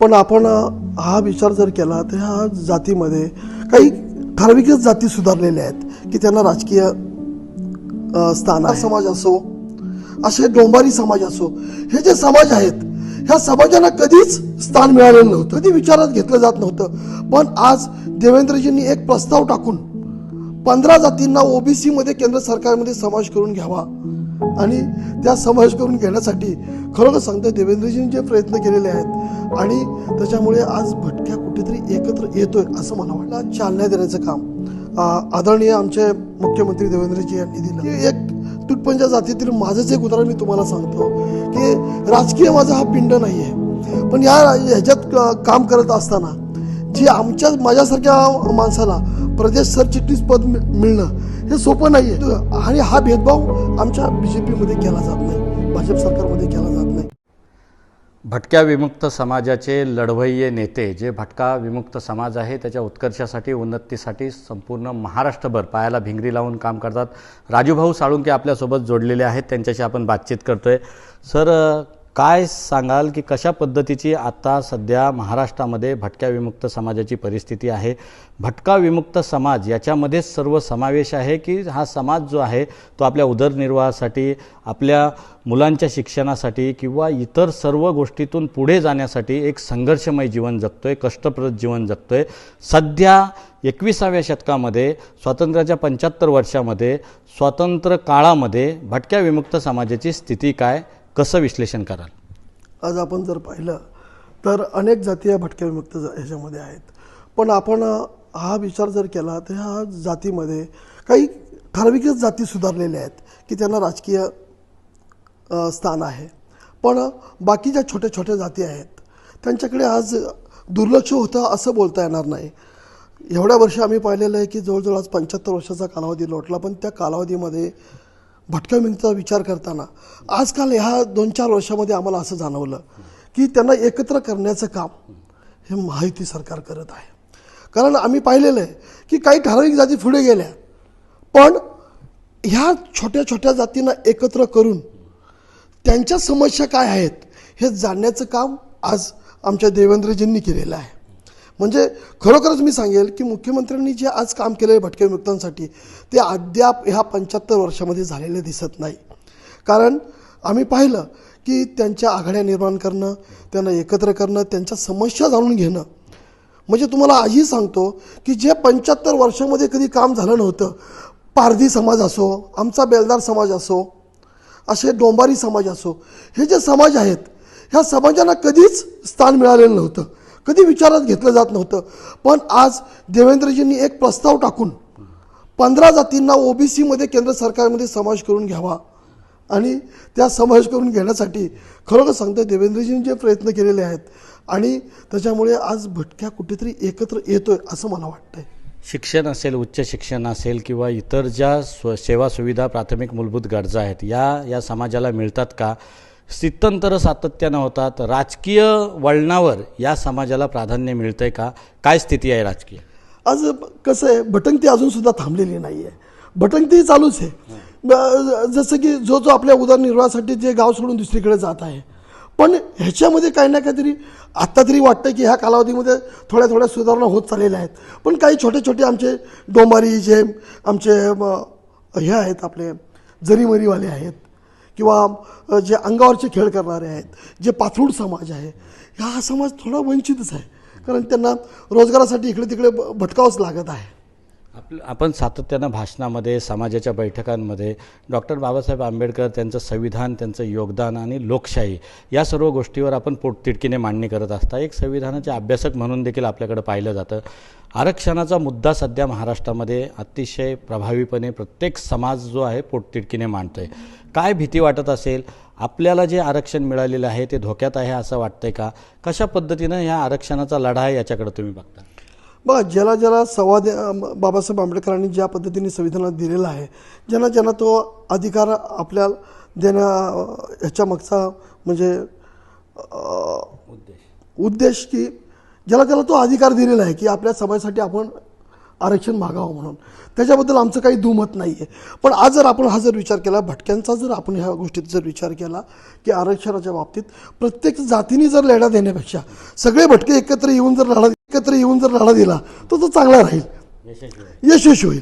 पण आपण हा विचार जर केला तर ह्या जातीमध्ये काही ठराविकच जाती सुधारलेल्या आहेत की त्यांना राजकीय स्थान समाज असो असे डोंबारी समाज असो हे जे समाज आहेत ह्या समाजाला कधीच स्थान मिळालेलं नव्हतं. कधी विचारात घेतलं जात नव्हतं. पण आज देवेंद्रजींनी एक प्रस्ताव टाकून पंधरा जातींना ओबीसीमध्ये केंद्र सरकारमध्ये समावेश करून घ्यावा. आणि त्या समावेश करून घेण्यासाठी खरोखर सांगतो देवेंद्रजींनी जे प्रयत्न केलेले आहेत. आणि त्याच्यामुळे आज भटक्या कुठेतरी एकत्र येतोय असं मला वाटलं चालना देण्याचं काम आदरणीय आमचे मुख्यमंत्री देवेंद्रजी यांनी दिलं. एक तुटपंच्या जातीतील माझंच एक उदाहरण मी तुम्हाला सांगतो की राजकीय माझा हा पिंड नाही आहे पण या ह्याच्यात काम करत असताना जी आमच्या माझ्यासारख्या माणसाला प्रदेश सरचिटणीस पद मिळणं हे सोपं नाही आहे आणि हा भेदभाव आमच्या बी जे पीमध्ये केला जात नाही. भाजप सरकारमध्ये केला जात नाही. भटक्या विमुक्त समाजाचे लढवय्ये नेते जे भटका विमुक्त समाज आहे त्याच्या उत्कर्षासाठी उन्नतीसाठी संपूर्ण महाराष्ट्रभर पायाला भिंगरी लावून काम करतात. राजूभाऊ साळुंके आपल्यासोबत जोडलेले आहेत. त्यांच्याशी आपण बातचीत करतोय. सर काय सांगाल की कशा पद्धतीची आता सध्या महाराष्ट्रामध्ये भटक्या विमुक्त समाजाची परिस्थिती आहे? भटका विमुक्त समाज याच्यामध्येच सर्व समावेश आहे की हा समाज जो आहे तो आपल्या उदरनिर्वाहासाठी आपल्या मुलांच्या शिक्षणासाठी किंवा इतर सर्व गोष्टीतून पुढे जाण्यासाठी एक संघर्षमय जीवन जगतोय कष्टप्रद जीवन जगतोय? सध्या एकविसाव्या शतकामध्ये स्वातंत्र्याच्या पंच्याहत्तर वर्षामध्ये स्वातंत्र्य काळामध्ये भटक्या विमुक्त समाजाची स्थिती काय? कसं विश्लेषण कराल? आज आपण जर पाहिलं तर अनेक जाती या भटक्या विमुक्त ह्याच्यामध्ये आहेत. पण आपण हा विचार जर केला तर ह्या जातीमध्ये काही ठराविकच जाती सुधारलेल्या आहेत की त्यांना राजकीय स्थान आहे. पण बाकी ज्या छोट्या छोट्या जाती आहेत त्यांच्याकडे आज दुर्लक्ष होतं असं बोलता येणार नाही. एवढ्या वर्ष आम्ही पाहिलेलं आहे की जवळजवळ आज पंच्याहत्तर वर्षाचा कालावधी लोटला पण त्या कालावधीमध्ये भटकमिंगचा विचार करताना आजकाल ह्या दोन चार वर्षामध्ये आम्हाला असं जाणवलं की त्यांना एकत्र करण्याचं काम हे माहिती सरकार करत आहे. कारण आम्ही पाहिलेलं आहे की काही ठराविक जाती पुढे गेल्या पण ह्या छोट्या छोट्या जातींना एकत्र करून त्यांच्या समस्या काय आहेत हे जाणण्याचं काम आज आमच्या देवेंद्रजींनी केलेलं आहे. म्हणजे खरोखरच मी सांगेल की मुख्यमंत्र्यांनी जे आज काम केलं आहे भटक्या विमुक्तांसाठी ते अद्याप ह्या पंच्याहत्तर वर्षामध्ये झालेले दिसत नाही. कारण आम्ही पाहिलं की त्यांच्या आघाड्या निर्माण करणं त्यांना एकत्र करणं त्यांच्या समस्या जाणून घेणं. म्हणजे तुम्हाला आजही सांगतो की जे पंच्याहत्तर वर्षामध्ये कधी काम झालं नव्हतं पारधी समाज असो आमचा बेलदार समाज असो असे डोंबारी समाज असो हे जे समाज आहेत ह्या समाजाला कधीच स्थान मिळालेलं नव्हतं. कधी विचारात घेतलं जात नव्हतं. पण आज देवेंद्रजींनी एक प्रस्ताव टाकून पंधरा जातींना ओबीसीमध्ये केंद्र सरकारमध्ये समावेश करून घ्यावा. आणि त्या समावेश करून घेण्यासाठी खरोखर सांगतो देवेंद्रजींनी जे प्रयत्न केलेले आहेत आणि त्याच्यामुळे आज भटक्या कुठेतरी एकत्र येतोय असं मला वाटतंय. शिक्षण असेल उच्च शिक्षण असेल किंवा इतर ज्या स्व सेवा सुविधा प्राथमिक मूलभूत गरजा आहेत या या समाजाला मिळतात का? स्थित्यंतर सातत्यानं होतात. राजकीय वळणावर या समाजाला प्राधान्य मिळतं आहे का? काय स्थिती आहे राजकीय? आज कसं आहे भटंगती अजूनसुद्धा थांबलेली नाही आहे भटंगती चालूच आहे. जसं की जो जो आपल्या उदरनिर्वाहासाठी जे गाव सोडून दुसरीकडे जात आहे. पण ह्याच्यामध्ये काही ना काहीतरी आत्ता तरी वाटतं की ह्या कालावधीमध्ये थोड्या थोड्या सुधारणा होत चाललेल्या आहेत. पण काही छोटे छोटे आमचे डोंबारी जे आमचे हे आहेत आपले जरीमरीवाले आहेत. किंवा जे अंगावरचे खेळ करणारे आहेत जे पाथरूड समाज आहे हा समाज थोडा वंचितच आहे. कारण त्यांना रोजगारासाठी इकडे तिकडे भटकावंच लागत आहे. आपलं आपण सातत्यानं भाषणामध्ये समाजाच्या बैठकांमध्ये डॉक्टर बाबासाहेब आंबेडकर त्यांचं संविधान त्यांचं योगदान आणि लोकशाही या सर्व गोष्टीवर आपण पोटतिडकीने मांडणी करत असता. एक संविधानाचे अभ्यासक म्हणून देखील आपल्याकडे पाहिलं जातं. आरक्षणाचा मुद्दा सध्या महाराष्ट्रामध्ये अतिशय प्रभावीपणे प्रत्येक समाज जो आहे पोटतिडकीने मांडतोय. काय भीती वाटत असेल? आपल्याला जे आरक्षण मिळालेलं आहे ते धोक्यात आहे असं वाटतंय का? कशा पद्धतीनं ह्या आरक्षणाचा लढा आहे याच्याकडे तुम्ही बघता? बघा ज्याला ज्याला संवाद बाबासाहेब आंबेडकरांनी ज्या पद्धतीने संविधानात दिलेला आहे ज्यांना ज्यांना तो अधिकार आपल्या देण्या ह्याच्या मागचा म्हणजे उद्देश. की ज्याला त्याला तो अधिकार दिलेला आहे की आपल्या समाजासाठी आपण आरक्षण मागावं म्हणून. त्याच्याबद्दल आमचं काही दुमत नाही आहे पण आज जर आपण हा जर विचार केला भटक्यांचा जर आपण ह्या गोष्टीत जर विचार केला की आरक्षणाच्या बाबतीत प्रत्येक जातीने जर लढा देण्यापेक्षा सगळे भटके एकत्र येऊन जर लढा एकत्र येऊन जर लढा दिला तर तो चांगला राहील. यशस्वी होईल.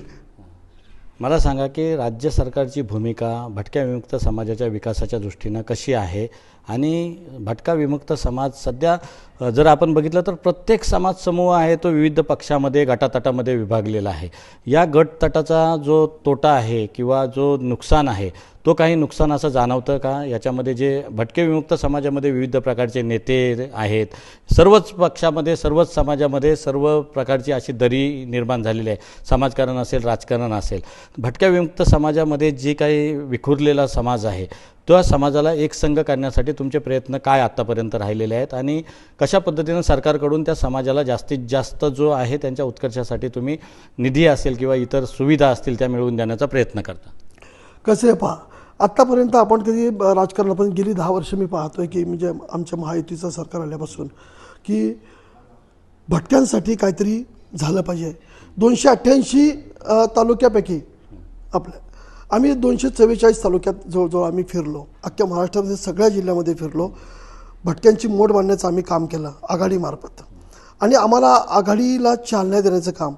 मला सांगा की राज्य सरकारची भूमिका भटक्या विमुक्त समाजाच्या विकासाच्या दृष्टीनं कशी आहे? आणि भटका विमुक्त समाज सध्या जर आपण बघितलं तर प्रत्येक समाज समूह आहे तो विविध पक्षामध्ये गटातटामध्ये विभागलेला आहे. या गटतटाचा जो तोटा आहे किंवा जो नुकसान आहे तो काही नुकसान असं जाणवतं का? याच्यामध्ये जे भटके विमुक्त समाजामध्ये विविध प्रकारचे नेते आहेत सर्वच पक्षामध्ये सर्वच समाजामध्ये सर्व प्रकारची अशी दरी निर्माण झालेली आहे. समाजकारण असेल राजकारण असेल. भटक्या विमुक्त समाजामध्ये जे काही विखुरलेला समाज आहे त्या समाजाला एकसंघ करण्यासाठी तुमचे प्रयत्न काय आत्तापर्यंत राहिलेले आहेत? आणि कशा पद्धतीनं सरकारकडून त्या समाजाला जास्तीत जास्त जो आहे त्यांच्या उत्कर्षासाठी तुम्ही निधी असेल किंवा इतर सुविधा असतील त्या मिळवून देण्याचा प्रयत्न करता? कसं आहे पहा आत्तापर्यंत आपण कधी राजकारणापर्यंत गेली दहा वर्ष मी पाहतोय की म्हणजे आमच्या महायुतीचं सरकार आल्यापासून की भटक्यांसाठी काहीतरी झालं पाहिजे. दोनशे अठ्ठ्याऐंशी तालुक्यापैकी आपल्या आम्ही दोनशे चव्वेचाळीस तालुक्यात जवळजवळ आम्ही फिरलो. अख्ख्या महाराष्ट्रामध्ये सगळ्या जिल्ह्यामध्ये फिरलो. भटक्यांची मोड बांधण्याचं आम्ही काम केलं आघाडीमार्फत आणि आम्हाला आघाडीला चालना देण्याचं काम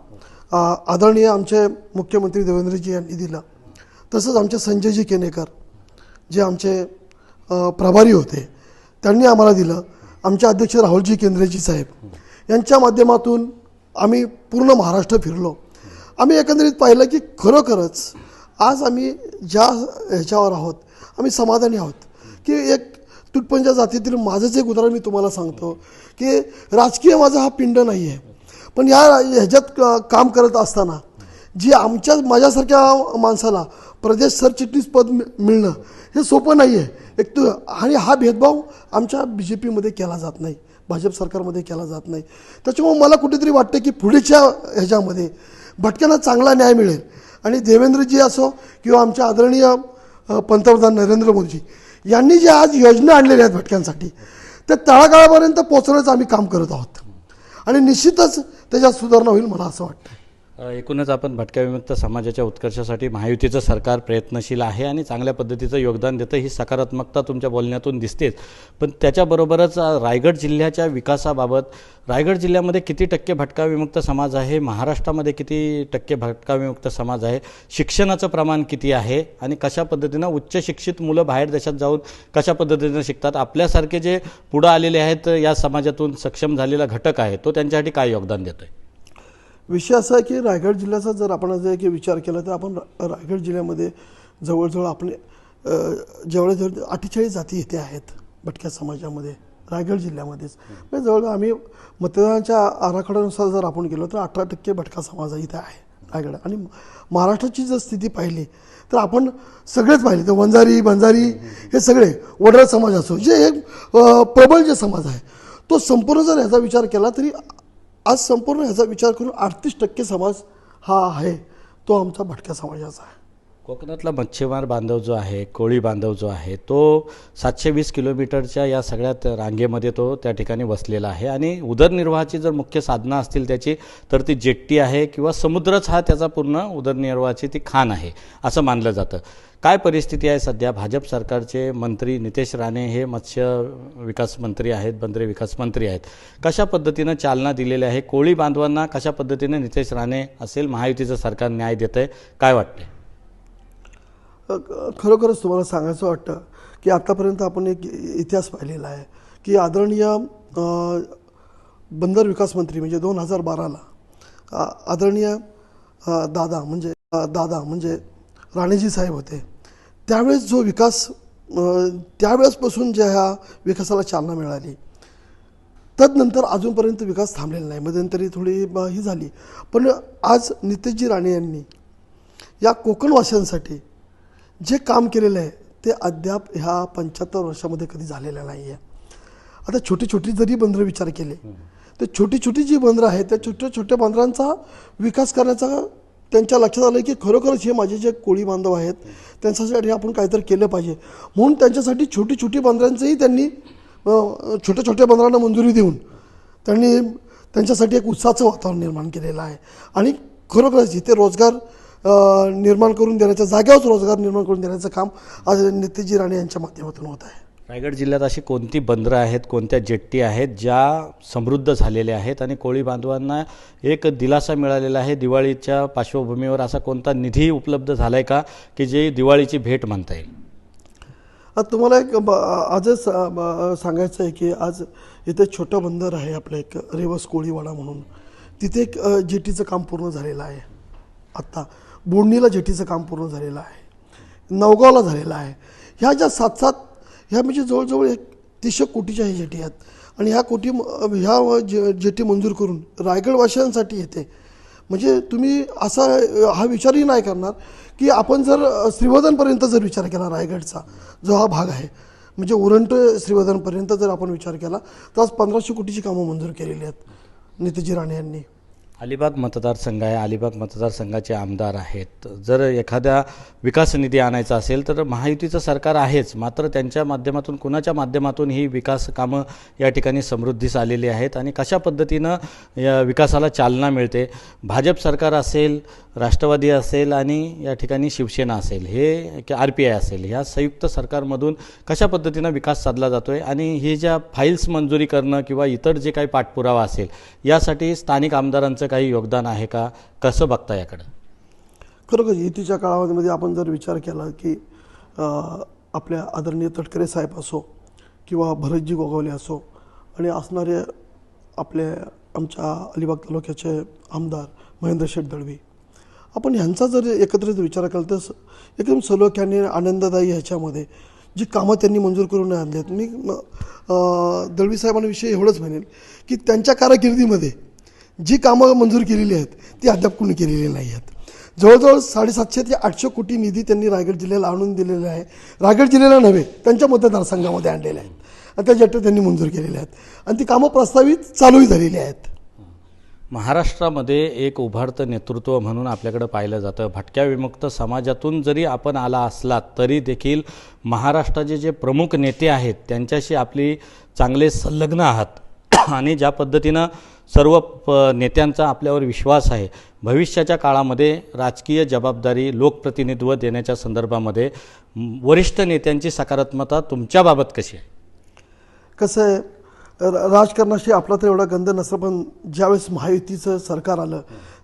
आदरणीय आमचे मुख्यमंत्री देवेंद्रजी यांनी दिलं. तसंच आमचे संजयजी केनेकर जे आमचे प्रभारी होते त्यांनी आम्हाला दिलं. आमचे अध्यक्ष राहुलजी केंद्रेजी साहेब. यांच्या माध्यमातून आम्ही पूर्ण महाराष्ट्र फिरलो. आम्ही एकंदरीत पाहिलं की खरोखरच आज आम्ही ज्या ह्याच्यावर आहोत आम्ही समाधानी आहोत. की एक तुटपंच्या जातीतील माझंच एक उदाहरण मी तुम्हाला सांगतो की राजकीय माझा हा पिंड नाही आहे पण या ह्याच्यात काम करत असताना जी आमच्या माझ्यासारख्या माणसाला प्रदेश सरचिटणीस पद मिळणं हे सोपं नाही आहे एक तर आणि हा भेदभाव आमच्या बी जे पीमध्ये केला जात नाही. भाजप सरकारमध्ये केला जात नाही. त्याच्यामुळे मला कुठेतरी वाटतं की पुढेच्या ह्याच्यामध्ये भटक्यांना चांगला न्याय मिळेल. आणि देवेंद्रजी असो किंवा आमच्या आदरणीय पंतप्रधान नरेंद्र मोदीजी यांनी ज्या आज योजना आणलेल्या आहेत भटक्यांसाठी त्या तळागाळापर्यंत पोचवण्याचं आम्ही काम करत आहोत. आणि निश्चितच त्याच्यात सुधारणा होईल मला असं वाटतं. एकूणच आपण भटक्या विमुक्त समाजाच्या उत्कर्षासाठी महायुतीचं सरकार प्रयत्नशील आहे आणि चांगल्या पद्धतीचं योगदान देतं ही सकारात्मकता तुमच्या बोलण्यातून दिसतेच. पण त्याच्याबरोबरच रायगड जिल्ह्याच्या विकासाबाबत रायगड जिल्ह्यामध्ये किती टक्के भटका विमुक्त समाज आहे? महाराष्ट्रामध्ये किती टक्के भटका विमुक्त समाज आहे? शिक्षणाचं प्रमाण किती आहे? आणि कशा पद्धतीनं उच्च शिक्षित मुलं बाहेर देशात जाऊन कशा पद्धतीनं शिकतात? आपल्यासारखे जे पुढं आलेले आहेत या समाजातून सक्षम झालेला घटक आहे तो त्यांच्यासाठी काय योगदान देतो आहे विषय असा आहे की रायगड जिल्ह्याचा जर आपण जर की विचार केला तर आपण रायगड जिल्ह्यामध्ये जवळजवळ आपले जवळ जवळ अठ्ठेचाळीस जाती इथे आहेत भटक्या समाजामध्ये रायगड जिल्ह्यामध्येच. म्हणजे जवळजवळ आम्ही मतदानाच्या आराखड्यानुसार जर आपण गेलो तर अठरा टक्के भटका समाज इथे आहे रायगड. आणि महाराष्ट्राची जर स्थिती पाहिली तर आपण सगळेच पाहिले तर वंजारी बंजारी हे सगळे वडर समाज असो जे एक प्रबळ जे समाज आहे तो संपूर्ण जर याचा विचार केला तरी आज संपूर्ण ह्याचा विचार करून अडतीस टक्के समाज हा आहे. तो आमचा भटक्या समाजाचा आहे. कोकणातला मच्छीमार बांधव जो आहे कोळी बांधव जो आहे तो सातशे वीस किलोमीटरच्या या सगळ्यात रांगेमध्ये तो त्या ठिकाणी वसलेला आहे. आणि उदरनिर्वाहाची जर मुख्य साधनं असतील त्याची तर ती जेट्टी आहे किंवा समुद्रच हा त्याचा पूर्ण उदरनिर्वाहाची ती खाण आहे असं मानलं जातं. काय परिस्थिती आहे सध्या? भाजप सरकारचे मंत्री नितेश राणे हे मत्स्य विकास मंत्री आहेत बंदरे विकास मंत्री आहेत. कशा पद्धतीनं चालना दिलेली आहे? कोळी बांधवांना कशा पद्धतीने नितेश राणे असेल महायुतीचं सरकार न्याय देतं आहे काय वाटते खरोखरच तुम्हाला सांगायचं वाटतं की आत्तापर्यंत आपण एक इतिहास पाहिलेला आहे की आदरणीय बंदर विकास मंत्री म्हणजे दोन हजार बाराला आदरणीय दादा म्हणजे दादा म्हणजे राणेजी साहेब होते. त्यावेळेस जो विकास त्यावेळेसपासून ज्या ह्या विकासाला चालना मिळाली तदनंतर अजूनपर्यंत विकास थांबलेला नाही. मध्यंतरी थोडी ही झाली. पण आज नितेशजी राणे यांनी या कोकणवासियांसाठी जे काम केलेलं आहे ते अद्याप ह्या पंच्याहत्तर वर्षामध्ये कधी झालेलं नाही आहे आता छोटी छोटी जरी बंदरं विचार केले तर छोटी छोटी जी बंदरं आहेत त्या छोट्या छोट्या बंदरांचा विकास करण्याचा त्यांच्या लक्षात आलं की खरोखरच हे माझे जे कोळी बांधव आहेत त्यांच्यासाठी आपण काहीतरी केलं पाहिजे. म्हणून त्यांच्यासाठी छोटी छोटी बंदरांचंही त्यांनी छोट्या छोट्या बंदरांना मंजुरी देऊन त्यांनी त्यांच्यासाठी एक उत्साहाचं वातावरण निर्माण केलेलं आहे. आणि खरोखरच इथे रोजगार निर्माण करून देण्याच्या जाग्यावरच रोजगार निर्माण करून देण्याचं काम आज नितेजी राणे यांच्या माध्यमातून होत आहे. रायगड जिल्ह्यात अशी कोणती बंदरं आहेत कोणत्या जेट्टी आहेत ज्या समृद्ध झालेल्या आहेत आणि कोळी बांधवांना एक दिलासा मिळालेला आहे दिवाळीच्या पार्श्वभूमीवर? असा कोणता निधी उपलब्ध झाला आहे का की जे दिवाळीची भेट म्हणता येईल? तुम्हाला एक आजच सांगायचं आहे की आज इथे छोटं बंदर आहे आपलं एक रेवस कोळीवाडा म्हणून. तिथे एक जेटीचं काम पूर्ण झालेलं आहे. आत्ता बोडणीला जेटीचं काम पूर्ण झालेलं आहे. नवगावला झालेलं आहे. ह्या ज्या सात सात ह्या म्हणजे जवळजवळ एक तीसशे कोटीच्या ह्या जेटी आहेत. आणि ह्या कोटी ह्या जे जेटी मंजूर करून रायगडवासियांसाठी येते. म्हणजे तुम्ही असा हा विचारही नाही करणार की आपण जर श्रीवर्धनपर्यंत जर विचार केला रायगडचा जो हा भाग आहे म्हणजे उरंट श्रीवर्धनपर्यंत जर आपण विचार केला तर आज पंधराशे कोटीची कामं मंजूर केलेली आहेत नितीजी राणे यांनी. अलिबाग मतदारसंघ आहे. अलिबाग मतदारसंघाचे आमदार आहेत. जर एखाद्या विकास निधी आणायचा असेल तर महायुतीचं सरकार आहेच. मात्र त्यांच्या माध्यमातून कुणाच्या माध्यमातून ही विकास कामं या ठिकाणी समृद्धीस आलेली आहेत आणि कशा पद्धतीनं या विकासाला चालना मिळते? भाजप सरकार असेल राष्ट्रवादी असेल आणि या ठिकाणी शिवसेना असेल हे आर पी आय असेल ह्या संयुक्त सरकारमधून कशा पद्धतीनं विकास साधला जातो आहे आणि हे ज्या फाईल्स मंजुरी करणं किंवा इतर जे काही पाठपुरावा असेल यासाठी स्थानिक आमदारांचं काही योगदान आहे का? कसं बघता याकडं? खरोखर युतीच्या काळामध्ये आपण जर विचार केला की आपल्या आदरणीय तटकरे साहेब असो किंवा भरतजी गोगावले असो आणि असणारे आपले आमच्या अलिबाग तालुक्याचे आमदार महेंद्र शेठ दळवी आपण ह्यांचा जर एकत्रित विचार केला तर एकदम सलोख्याने आनंददायी ह्याच्यामध्ये जी कामं त्यांनी मंजूर करून आणली आहेत. मी दळवी साहेबांविषयी एवढंच म्हणेन की त्यांच्या कारकिर्दीमध्ये जी कामं मंजूर केलेली आहेत ती अद्याप कोणी केलेली नाही आहेत जवळजवळ साडेसातशे ते आठशे कोटी निधी त्यांनी रायगड जिल्ह्याला आणून दिलेला आहे. रायगड जिल्ह्याला नव्हे त्यांच्या मतदारसंघामध्ये आणलेले आहेत. आणि त्या जट्ट त्यांनी मंजूर केलेल्या आहेत. आणि ती कामं प्रस्तावित चालूही झालेली आहेत. महाराष्ट्रामध्ये एक उभारतं नेतृत्व म्हणून आपल्याकडं पाहिलं जातं. भटक्या विमुक्त समाजातून जरी आपण आला असलात तरी देखील महाराष्ट्राचे जे प्रमुख नेते आहेत त्यांच्याशी आपली चांगले संलग्न आहात. आणि ज्या पद्धतीनं सर्व प नेत्यांचा आपल्यावर विश्वास आहे भविष्याच्या काळामध्ये राजकीय जबाबदारी लोकप्रतिनिधित्व देण्याच्या संदर्भामध्ये वरिष्ठ नेत्यांची सकारात्मकता तुमच्याबाबत कशी आहे? कसं आहे राजकारणाशी आपला तर एवढा गंध नसला पण ज्यावेळेस महायुतीचं सरकार आलं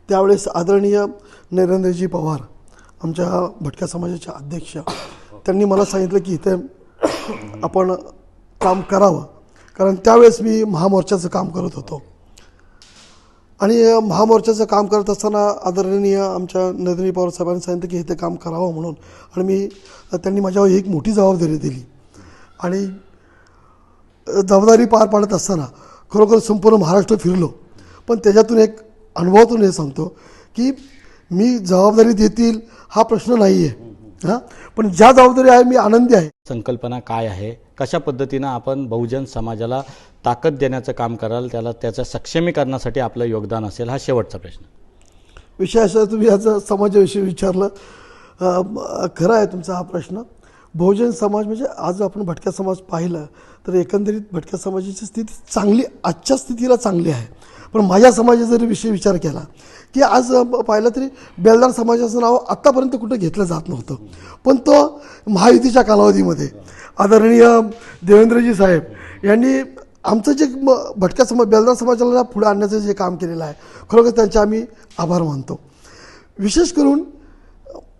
त्यावेळेस आदरणीय नरेंद्रजी पवार आमच्या भटक्या समाजाचे अध्यक्ष त्यांनी मला सांगितलं की इथे आपण काम करावं. कारण त्यावेळेस मी महामोर्चाचं काम करत होतो. आणि महामोर्चाचं काम करत असताना आदरणीय आमच्या नरेंद्र पवार साहेबांनी सांगितलं की इथे काम करावं म्हणून. आणि मी त्यांनी माझ्यावर एक मोठी जबाबदारी दिली. आणि जबाबदारी पार पाडत असताना खरोखर संपूर्ण महाराष्ट्र फिरलो. पण त्याच्यातून एक अनुभवातून हे सांगतो की मी जबाबदारी देतील हा प्रश्न नाही आहे हां? पण ज्या जबाबदारी आहे मी आनंदी आहे. संकल्पना काय आहे? कशा पद्धतीनं आपण बहुजन समाजाला ताकद देण्याचं काम कराल त्याला त्याच्या सक्षमीकरणासाठी आपलं योगदान असेल हा शेवटचा प्रश्न. विषय असा तुम्ही याचा समाजाविषयी विचारलं. खरं आहे तुमचा हा प्रश्न. बहुजन समाज म्हणजे आज आपण भटक्या समाज पाहिलं तर एकंदरीत भटक्या समाजाची स्थिती चांगली आजच्या स्थितीला चांगली आहे. पण माझ्या समाजाचा जरी विषय विचार केला की आज पाहिलं तरी बेलदार समाजाचं नाव आत्तापर्यंत कुठं घेतलं जात नव्हतं. पण तो महायुतीच्या कालावधीमध्ये आदरणीय देवेंद्रजी साहेब यांनी आमचं जे म भटक्या समाज बेलदार समाजाला पुढे आणण्याचं जे काम केलेलं आहे खरोखर त्यांचे आम्ही आभार मानतो. विशेष करून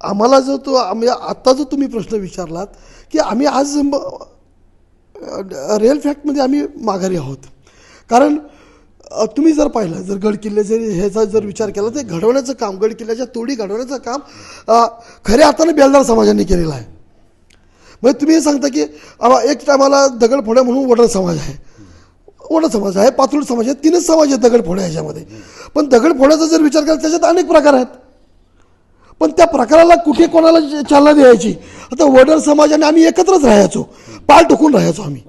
आम्हाला जो तो आम्ही आत्ता जो तुम्ही प्रश्न विचारलात की आम्ही आज म- फॅक्टमध्ये आम्ही माघारी आहोत. कारण तुम्ही जर पाहिलं जर गड किल्ले जरी ह्याचा जर विचार केला तर घडवण्याचं काम गड किल्ल्याच्या तोडी घडवण्याचं काम खऱ्या अर्थानं बेलदार समाजाने केलेलं आहे. म्हणजे तुम्ही हे सांगता की एक टायमाला दगडफोड्या म्हणून वडर समाज आहे. वडर समाज आहे पातूळ समाज आहे तीनच समाज आहेत दगडफोड्या ह्याच्यामध्ये. पण दगडफोड्याचा जर विचार केला त्याच्यात अनेक प्रकार आहेत. पण त्या प्रकाराला कुठे कोणाला चालना द्यायची? आता वडर समाजाने आम्ही एकत्रच राहायचो. पाल टोकून राहायचो आम्ही.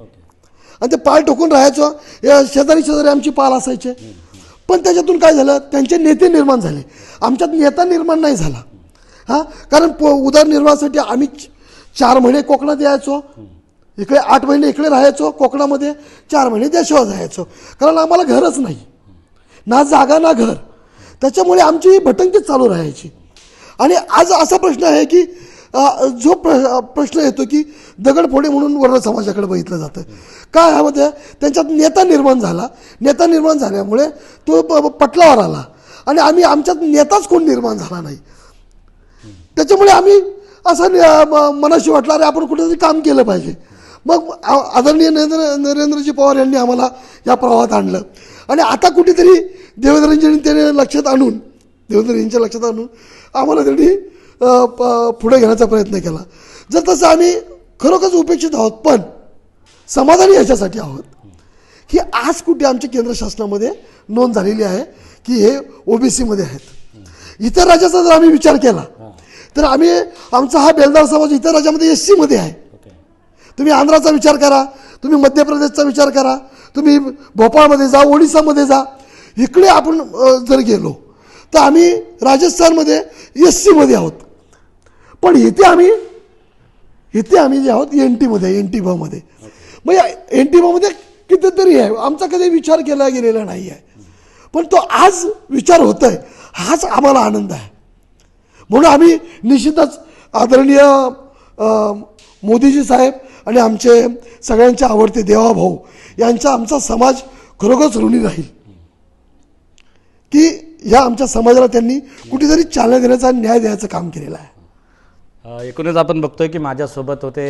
आणि ते पाय टोकून राहायचो. या शेजारी शेजारी आमची पाल असायचे. पण त्याच्यातून काय झालं? त्यांचे नेते निर्माण झाले. आमच्यात नेता निर्माण नाही झाला. हां? कारण प उदरनिर्वाहासाठी आम्ही चार महिने कोकणात यायचो. इकडे आठ महिने इकडे राहायचो कोकणामध्ये. चार महिने देशावर राहायचो. कारण आम्हाला घरच नाही. ना जागा ना घर. त्याच्यामुळे आमची ही भटंकीच चालू राहायची. आणि आज असा प्रश्न आहे की जो प्र प्रश्न येतो की दगडफोडे म्हणून वर्ण समाजाकडे बघितलं जातं. काय ह्यामध्ये त्यांच्यात नेता निर्माण झाला. नेता निर्माण झाल्यामुळे तो पटलावर आला. आणि आम्ही आमच्यात नेताच कोण निर्माण झाला नाही. त्याच्यामुळे आम्ही असं न- म- मनाशी वाटलं अरे आपण कुठेतरी काम केलं पाहिजे. मग आ- आदरणीय नरेंद्र नरेंद्रजी पवार यांनी आम्हाला या प्रवाहात आणलं. आणि आता कुठेतरी देवेंद्रजींनी त्याने लक्षात आणून देवेंद्रजींच्या लक्षात आणून आम्हाला त्यांनी पुढे घेण्याचा प्रयत्न केला. जर तसं आम्ही खरोखरच उपेक्षित आहोत पण समाधानी याच्यासाठी आहोत की आज कुठे आमच्या केंद्र शासनामध्ये नोंद झालेली आहे की हे ओबीसीमध्ये आहेत. इतर राज्याचा जर आम्ही विचार केला तर आम्ही आमचा हा बेलदार समाज इतर राज्यामध्ये एस सीमध्ये आहे तुम्ही आंध्राचा विचार करा तुम्ही मध्य प्रदेशचा विचार करा तुम्ही भोपाळमध्ये जा ओडिसामध्ये जा इकडे आपण जर गेलो तर आम्ही राजस्थानमध्ये एस सीमध्ये आहोत. पण इथे आम्ही इथे आम्ही जे आहोत एन टीमध्ये एन टी मध्ये. मग या एन टी मध्ये कितीतरी आहे. आमचा कधी विचार केला गेलेला नाही आहे. पण तो आज विचार होत आहे हाच आम्हाला आनंद आहे. म्हणून आम्ही निश्चितच आदरणीय मोदीजी साहेब आणि आमचे सगळ्यांचे आवडते देवाभाऊ यांचा आमचा समाज खरोखरच ऋणी राहील. की या आमच्या समाजाला त्यांनी कुठेतरी चालना देण्याचा न्याय द्यायचं काम केलेलं आहे. एकूणच आपण बघतोय की माझ्यासोबत होते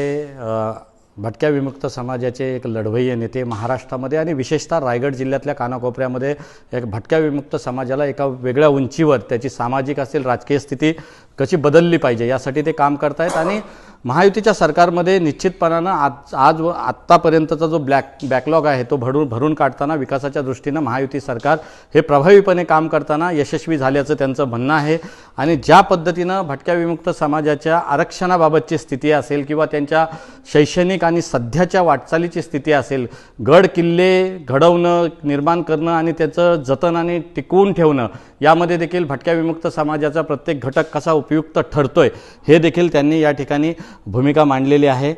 भटक्या विमुक्त समाजाचे एक लढवय्ये नेते महाराष्ट्रामध्ये आणि विशेषतः रायगड जिल्ह्यातल्या कानाकोपऱ्यामध्ये एक भटक्या विमुक्त समाजाला एका वेगळ्या उंचीवर त्याची सामाजिक असेल राजकीय स्थिती कशी बदलली पाहिजे यासाठी ते काम करतायत. आणि महायुतीच्या सरकारमध्ये निश्चितपणानं आज आज व आत्तापर्यंतचा जो ब्लॅक बॅकलॉग आहे तो भरून भरून काढताना विकासाच्या दृष्टीनं महायुती सरकार हे प्रभावीपणे काम करताना यशस्वी झाल्याचं त्यांचं म्हणणं आहे. आणि ज्या पद्धतीनं भटक्या विमुक्त समाजाच्या आरक्षणाबाबतची स्थिती असेल किंवा त्यांच्या शैक्षणिक आणि सध्याच्या वाटचालीची स्थिती असेल गड किल्ले घडवणं निर्माण करणं आणि त्याचं जतन आणि टिकवून ठेवणं यामध्ये देखील भटक्या विमुक्त समाजाचा प्रत्येक घटक कसा उपयुक्त ठरतोय हे देखील त्यांनी या ठिकाणी भूमिका मांडलेली आहे.